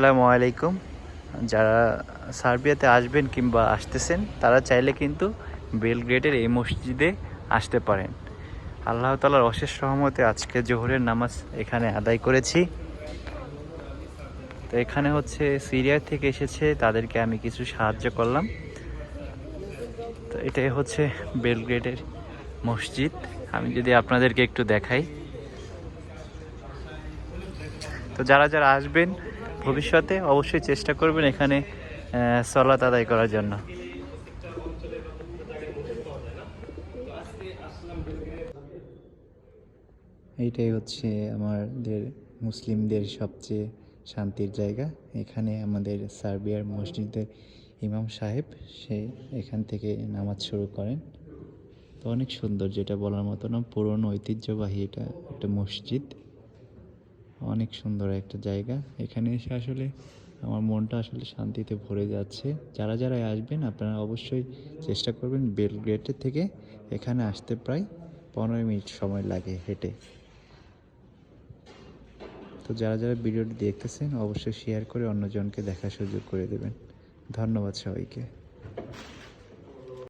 আসসালামু আলাইকুম। যারা সার্বিয়াতে আসবেন কিংবা আসতেছেন, তারা চাইলে কিন্তু বেলগ্রেডের এই মসজিদে আসতে পারেন। আল্লাহ তালার অশেষ সহমতে আজকে জোহরের নামাজ এখানে আদায় করেছি। তো এখানে হচ্ছে সিরিয়া থেকে এসেছে, তাদেরকে আমি কিছু সাহায্য করলাম। তো এটাই হচ্ছে বেলগ্রেডের মসজিদ। আমি যদি আপনাদেরকে একটু দেখাই। তো যারা যারা আসবেন ভবিষ্যতে অবশ্যই চেষ্টা করবেন এখানে সলাত আদায় করার জন্য। এইটাই হচ্ছে আমাদের, মুসলিমদের সবচেয়ে শান্তির জায়গা। এখানে আমাদের সার্বিয়ার মসজিদের ইমাম সাহেব, সে এখান থেকে নামাজ শুরু করেন। তো অনেক সুন্দর যেটা বলার মতো না, পুরনো ঐতিহ্যবাহী এটা একটা মসজিদ। অনেক সুন্দর একটা জায়গা। এখানে এসে আসলে আমার মনটা আসলে শান্তিতে ভরে যাচ্ছে। যারা যারা আসবেন, আপনারা অবশ্যই চেষ্টা করবেন বেলগ্রেটের থেকে এখানে আসতে প্রায় পনেরো মিনিট সময় লাগে হেঁটে। তো যারা যারা ভিডিওটি দেখতেছেন, অবশ্যই শেয়ার করে অন্যজনকে দেখার সুযোগ করে দেবেন। ধন্যবাদ সবাইকে।